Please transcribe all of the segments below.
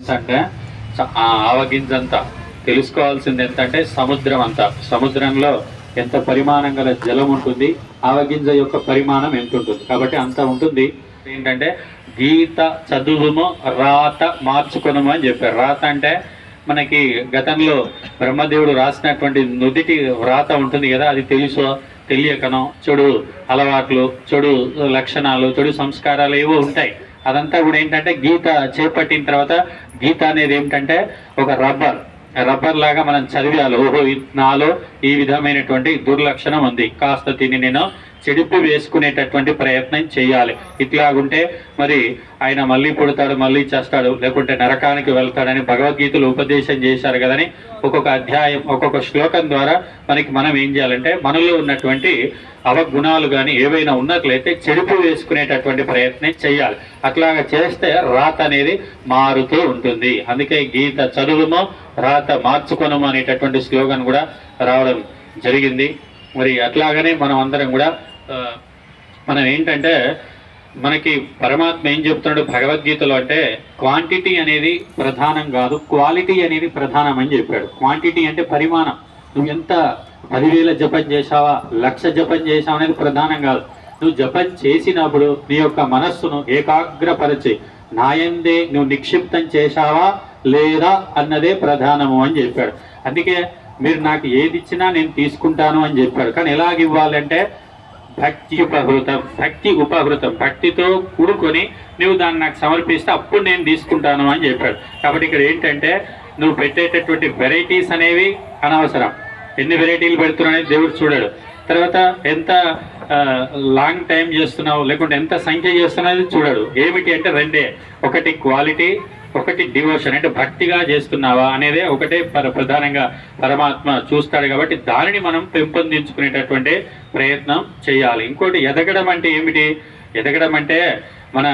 అంటే ఆ ఆవగింజ అంతా తెలుసుకోవాల్సింది ఏంటంటే సముద్రం అంతా. సముద్రంలో ఎంత పరిమాణం గల జలం ఉంటుంది ఆవగింజ యొక్క పరిమాణం ఎంత ఉంటుంది. కాబట్టి అంత ఉంటుంది. ఏంటంటే గీత చదువుము రాత మార్చుకునము అని చెప్పారు. రాత అంటే మనకి గతంలో బ్రహ్మదేవుడు రాసినటువంటి నుదిటి వ్రాత ఉంటుంది కదా అది తెలుసో తెలియకనో. చెడు అలవాట్లు చెడు లక్షణాలు చెడు సంస్కారాలు ఏవో ఉంటాయి. అదంతా కూడా ఏంటంటే గీత చేపట్టిన తర్వాత గీత అనేది ఏమిటంటే ఒక రబ్బర్ రబ్బర్ లాగా మనం చదివాలి ఓహో నాలో ఈ విధమైనటువంటి దుర్లక్షణం ఉంది. కాస్త తిని నేను చెడిపి వేసుకునేటటువంటి ప్రయత్నం చేయాలి. ఇట్లాగుంటే మరి ఆయన మళ్ళీ పుడతాడు మళ్ళీ చేస్తాడు లేకుంటే నరకానికి వెళ్తాడని భగవద్గీతలు ఉపదేశం చేశారు కదని ఒక్కొక్క అధ్యాయం ఒక్కొక్క శ్లోకం ద్వారా మనకి మనం ఏం చేయాలంటే మనలో ఉన్నటువంటి అవగుణాలు కానీ ఏవైనా ఉన్నట్లయితే చెడుపు వేసుకునేటటువంటి ప్రయత్నం చేయాలి. అట్లాగా చేస్తే రాత అనేది మారుతూ ఉంటుంది. అందుకే గీత చదువును రాత మార్చుకొనము అనేటటువంటి స్లోగన్ కూడా రావడం జరిగింది. మరి అట్లాగనే మనం అందరం కూడా మనం ఏంటంటే మనకి పరమాత్మ ఏం చెప్తున్నాడు భగవద్గీతలో అంటే క్వాంటిటీ అనేది ప్రధానం కాదు క్వాలిటీ అనేది ప్రధానం అని చెప్పాడు. క్వాంటిటీ అంటే పరిమాణం. నువ్వు ఎంత పదివేల జపం చేశావా లక్ష జపం చేశావా అనేది ప్రధానం కాదు. నువ్వు జపం చేసినప్పుడు నీ యొక్క మనస్సును ఏకాగ్రపరిచి. నాయందే నువ్వు నిక్షిప్తం చేశావా లేదా అన్నదే ప్రధానము అని చెప్పాడు. అందుకే మీరు నాకు ఏది ఇచ్చినా నేను తీసుకుంటాను అని చెప్పాడు. కానీ ఎలాగ ఇవ్వాలంటే భక్తి ఉపహృతం భక్తి ఉపహృతం భక్తితో కూడుకొని నువ్వు దాన్ని నాకు సమర్పిస్తే అప్పుడు నేను తీసుకుంటాను అని చెప్పాడు. కాబట్టి ఇక్కడ ఏంటంటే నువ్వు పెట్టేటటువంటి వెరైటీస్ అనేవి అనవసరం. ఎన్ని వెరైటీలు పెడుతున్నావు అనేది దేవుడు చూడాడు. తర్వాత ఎంత లాంగ్ టైం చేస్తున్నావు లేకుంటే ఎంత సంఖ్య చేస్తున్నావు చూడాడు చూడడు. ఏమిటి అంటే రెండే. ఒకటి క్వాలిటీ ఒకటి డివోషన్ అంటే భక్తిగా చేస్తున్నావా అనేదే ఒకటే పర ప్రధానంగా పరమాత్మ చూస్తాడు కాబట్టి దానిని మనం పెంపొందించుకునేటటువంటి ప్రయత్నం చేయాలి. ఇంకోటి ఎదగడం అంటే ఏమిటి? ఎదగడం అంటే మన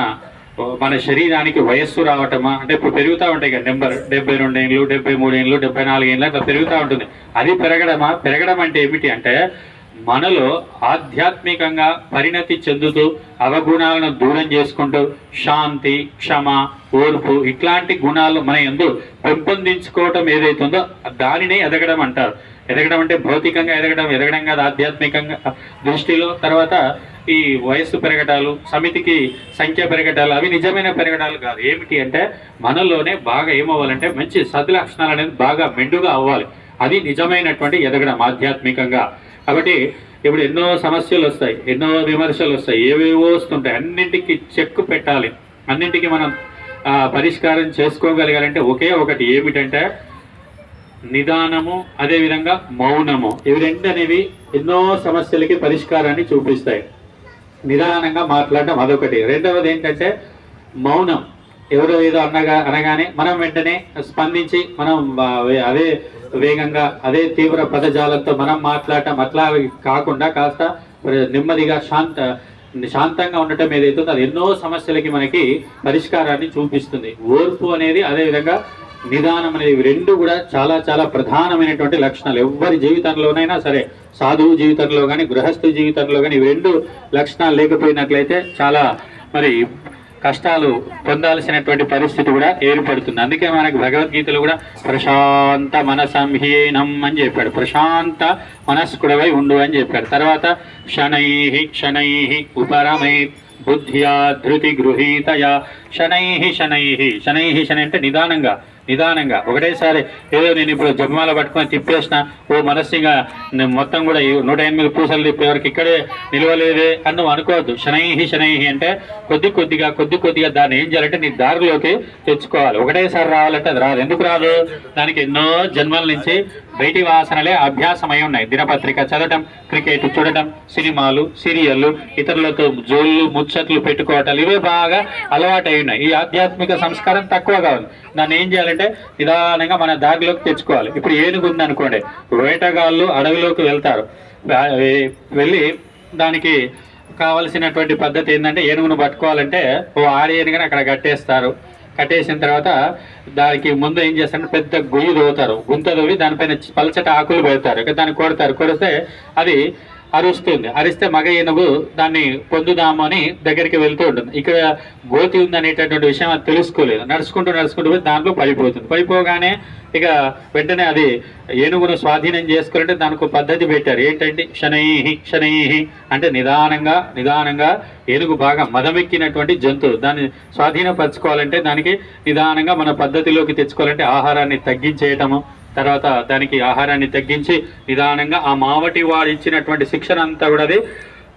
మన శరీరానికి వయస్సు రావటమా? అంటే ఇప్పుడు పెరుగుతూ ఉంటాయి కదా నెంబర్ డెబ్బై రెండు ఏళ్ళు డెబ్బై మూడు ఏళ్ళు డెబ్బై నాలుగు ఏళ్ళు అట్లా పెరుగుతూ ఉంటుంది. అది పెరగడమా? పెరగడం అంటే ఏమిటి అంటే మనలో ఆధ్యాత్మికంగా పరిణతి చెందుతూ అవగుణాలను దూరం చేసుకుంటూ శాంతి క్షమ ఓర్పు ఇట్లాంటి గుణాలు మన ఎందు పెంపొందించుకోవటం ఏదైతుందో దానినే ఎదగడం అంటారు. ఎదగడం అంటే భౌతికంగా ఎదగడం ఎదగడం కాదు ఆధ్యాత్మికంగా దృష్టిలో తర్వాత ఈ వయస్సు పెరగటాలు సమితికి సంఖ్య పెరగటాలు అవి నిజమైన పెరగటాలు కాదు. ఏమిటి అంటే మనలోనే బాగా ఏమవ్వాలంటే మంచి సద్లక్షణాలు అనేది బాగా మెండుగా అవ్వాలి. అది నిజమైనటువంటి ఎదగడం ఆధ్యాత్మికంగా. కాబట్టి ఇప్పుడు ఎన్నో సమస్యలు వస్తాయి ఎన్నో విమర్శలు వస్తాయి ఏవేవో వస్తుంటాయి. అన్నింటికి చెక్ పెట్టాలి. అన్నింటికి మనం పరిష్కారం చేసుకోగలగాలంటే ఒకే ఒకటి ఏమిటంటే నిదానము అదేవిధంగా మౌనము. ఇవి రెండు అనేవి ఎన్నో సమస్యలకి పరిష్కారాన్ని చూపిస్తాయి. నిదానంగా మాట్లాడడం అదొకటి. రెండవది ఏంటంటే మౌనం. ఎవరో ఏదో అనగా అనగానే మనం వెంటనే స్పందించి మనం అదే వేగంగా అదే తీవ్ర పదజాలంతో మనం మాట్లాడటం అట్లా కాకుండా కాస్త నెమ్మదిగా శాంత శాంతంగా ఉండటం ఏదైతుందో అది ఎన్నో సమస్యలకి మనకి పరిష్కారాన్ని చూపిస్తుంది. ఓర్పు అనేది అదే విధంగా నిదానం అనేది రెండు కూడా చాలా చాలా ప్రధానమైనటువంటి లక్షణాలు. ఎవరి జీవితంలోనైనా సరే సాధువు జీవితంలో కానీ గృహస్థు జీవితంలో కానీ ఇవి రెండు లక్షణాలు లేకపోయినట్లయితే చాలా మరి కష్టాలు పొందాల్సినటువంటి పరిస్థితి కూడా ఏర్పడుతుంది. అందుకే మనకు భగవద్గీతలో కూడా ప్రశాంత మనసంహీనం అని చెప్పాడు. ప్రశాంత మనస్కుడవై ఉండు అని చెప్పాడు. తర్వాత శనై శనై ఉపరమై బుద్ధ్యా ధృతి గృహీతయా. శనై శనై శనై శని అంటే నిదానంగా నిదానంగా. ఒకటేసారి ఏదో నేను ఇప్పుడు జపమాల పట్టుకొని తిప్పేసిన ఓ మనస్సుగా నేను మొత్తం కూడా నూట ఎనిమిది పూసలు తిప్పేవరకు ఇక్కడే నిలవలేదే అని నువ్వు అనుకోవద్దు. శనైహి శనైహి అంటే కొద్ది కొద్దిగా కొద్ది కొద్దిగా దాన్ని ఏం చేయాలంటే నీ దారిలోకి తెచ్చుకోవాలి. ఒకటేసారి రావాలంటే అది రాదు. ఎందుకు రాదు? దానికి ఎన్నో జన్మల నుంచి బయటి వాసనలే అభ్యాసమై ఉన్నాయి. దినపత్రిక చదవటం క్రికెట్ చూడటం సినిమాలు సీరియళ్ళు ఇతరులతో జోళ్ళు ముచ్చట్లు పెట్టుకోవటాలు ఇవే బాగా అలవాటై ఉన్నాయి. ఈ ఆధ్యాత్మిక సంస్కారం తక్కువగా ఉంది. దాన్ని ఏం చేయాలంటే నిదానంగా మన దారిలోకి తెచ్చుకోవాలి. ఇప్పుడు ఏనుగు ఉంది అనుకోండి వేటగాళ్ళు అడవిలోకి వెళ్తారు. వెళ్ళి దానికి కావలసినటువంటి పద్ధతి ఏంటంటే ఏనుగును పట్టుకోవాలంటే ఓ ఆడి ఏనుగుని అక్కడ కట్టేస్తారు. కట్టేసిన తర్వాత దానికి ముందు ఏం చేస్తారంటే పెద్ద గొయ్యి దోవుతారు గుంత దోవి దానిపైన పలచట ఆకులు పెడతారు. ఇక దాన్ని కొడతారు. కొడితే అది అరుస్తుంది. అరిస్తే మగ ఏనుగు దాన్ని పొందుదాము అని దగ్గరికి వెళ్తూ ఉంటుంది. ఇక్కడ గోతి ఉంది అనేటటువంటి విషయం అది తెలుసుకోలేదు. నడుచుకుంటూ నడుచుకుంటూ పోయి దాంట్లో పడిపోతుంది. పడిపోగానే ఇక వెంటనే అది ఏనుగును స్వాధీనం చేసుకోవాలంటే దానికి ఒక పద్ధతి పెట్టారు. ఏంటంటే శనైహి శనైహి అంటే నిదానంగా నిదానంగా ఏనుగు బాగా మదమెక్కినటువంటి జంతువు. దాన్ని స్వాధీనపరచుకోవాలంటే దానికి నిదానంగా మన పద్ధతిలోకి తెచ్చుకోవాలంటే ఆహారాన్ని తగ్గించేయటము తర్వాత దానికి ఆహారాన్ని తగ్గించి నిదానంగా ఆ మావటి వాడు ఇచ్చినటువంటి శిక్షణ అంతా కూడా అది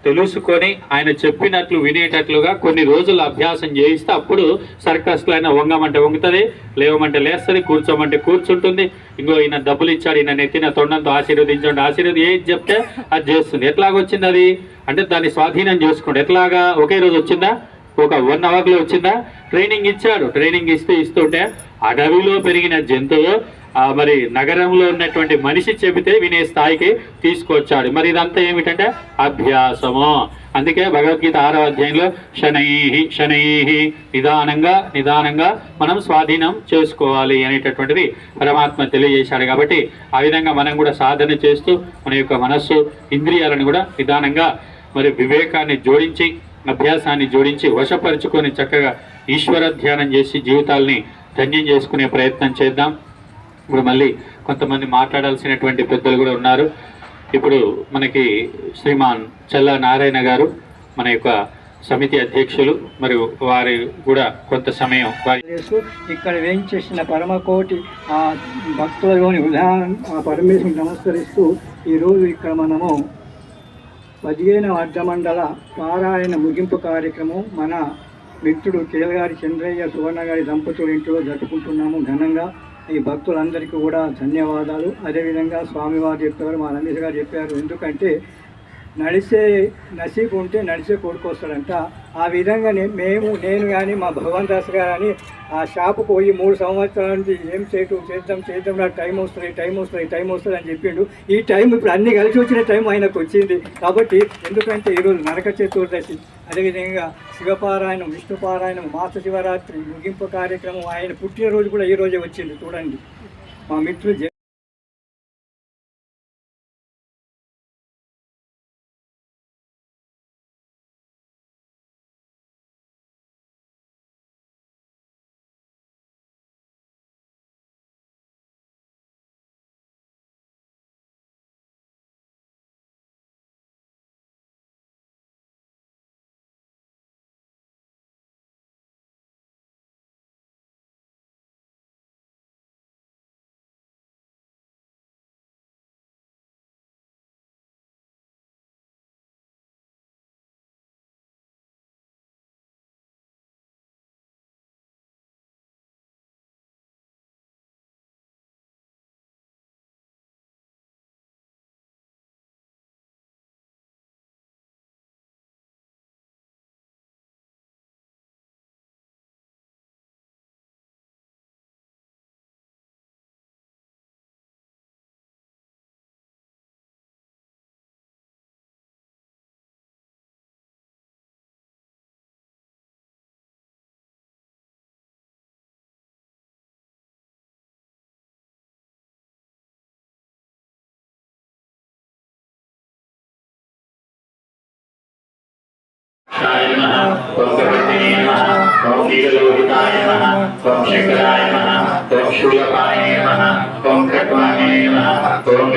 తెలుసుకొని ఆయన చెప్పినట్లు వినేటట్లుగా కొన్ని రోజులు అభ్యాసం చేయిస్తే అప్పుడు సర్కస్లో అయినా వంగమంటే వంగుతుంది లేవమంటే లేస్తుంది కూర్చోమంటే కూర్చుంటుంది. ఇంకో ఈయన డబ్బులు ఇచ్చాడు ఈయన నెత్తిన తొండంతో ఆశీర్వదించండి ఆశీర్వది ఏది చెప్తే అది చేస్తుంది. ఎట్లాగొచ్చింది అది? అంటే దాన్ని స్వాధీనం చేసుకోండి ఎట్లాగా? ఒకే రోజు వచ్చిందా? ఒక వన్ అవర్లో వచ్చిందా? ట్రైనింగ్ ఇచ్చాడు. ట్రైనింగ్ ఇస్తే ఇస్తుంటే అడవిలో పెరిగిన జంతువు మరి నగరంలో ఉన్నటువంటి మనిషి చెబితే వినే స్థాయికి తీసుకొచ్చాడు. మరి ఇదంతా ఏమిటంటే అభ్యాసము. అందుకే భగవద్గీత ఆరో అధ్యాయంలో శనైహి శనైహి నిదానంగా నిదానంగా మనం స్వాధీనం చేసుకోవాలి అనేటటువంటిది పరమాత్మ తెలియజేశాడు కాబట్టి ఆ విధంగా మనం కూడా సాధన చేస్తూ మన యొక్క మనస్సు ఇంద్రియాలను కూడా నిదానంగా మరి వివేకాన్ని జోడించి అభ్యాసాన్ని జోడించి వశపరుచుకొని చక్కగా ఈశ్వర ధ్యానం చేసి జీవితాల్ని ధన్యం చేసుకునే ప్రయత్నం చేద్దాం. ఇప్పుడు మళ్ళీ కొంతమంది మాట్లాడాల్సినటువంటి పెద్దలు కూడా ఉన్నారు. ఇప్పుడు మనకి శ్రీమాన్ చల్ల నారాయణ గారు మన యొక్క సమితి అధ్యక్షులు మరియు వారి కూడా కొంత సమయం వారి చేస్తూ ఇక్కడ వేయించేసిన పరమకోటి ఆ భక్తులలోని ఉదాహరణ ఆ పరమేశ్వరుని నమస్కరిస్తూ ఈరోజు ఇక్కడ మనము పదిహేను అర్ధమండల పారాయణ ముగింపు కార్యక్రమం మన మిత్రుడు కేలగారి చంద్రయ్య సువర్ణ గారి దంపతుల ఇంట్లో జరుపుకుంటున్నాము ఘనంగా. ఈ భక్తులందరికీ కూడా ధన్యవాదాలు. అదేవిధంగా స్వామివారు చెప్పారు మా రమేష్ గారు చెప్పారు. ఎందుకంటే నడిచే నసీబు ఉంటే నడిచే కొడుకు వస్తాడంట ఆ విధంగా మేము నేను కానీ మా భగవాన్ దాస్ గారు కానీ ఆ షాపు పోయి మూడు సంవత్సరాల నుంచి ఏం చేయటం చేద్దాం చేద్దాం నాకు టైం వస్తుంది టైం వస్తుంది టైం వస్తుంది అని చెప్పిండు. ఈ టైం ఇప్పుడు అన్ని కలిసి వచ్చిన టైం ఆయనకు వచ్చింది. కాబట్టి ఎందుకంటే ఈరోజు నరక చతుర్దశి. అదేవిధంగా శివపారాయణం విష్ణుపారాయణం మాస శివరాత్రి ముగింపు కార్యక్రమం ఆయన పుట్టినరోజు కూడా ఈ రోజే వచ్చింది. చూడండి. మా మిత్రులు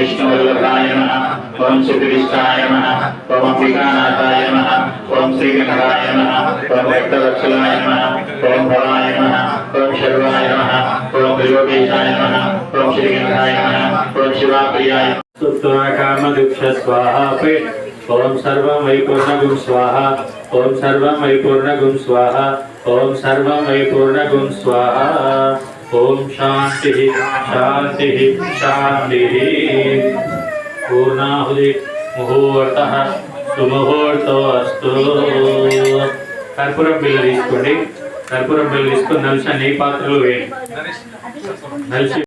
विष्णुवल्लभाय नमः ओम सुखविष्टाय नमः ओम अंबिकानाथाय नमः ओम श्रीगणराय नमः ओम भक्तवत्सलाय नमः ओम भवाय नमः ओम शर्वाय नमः ओम त्रिलोकेशाय नमः ओम श्रीगणराय नमः ओम शिवाप्रियाय कामदुक्ष स्वाहा ఓం సర్వం వైపూర్ణగుం స్వాహ. ఓం సర్వం వైపూర్ణగుం స్వాహ. ఓం సర్వం వైపూర్ణగుం స్వాహ. ఓం శాంతి శాంతి శాంతి. పూర్ణాహుది ముహూర్త సుముహూర్తో అస్తు కర్పూరం బిల్లు తీసుకోండి. కర్పూరం బిల్లు తీసుకుని నలిసి నీ పాత్రలు వేయండి. నలిసి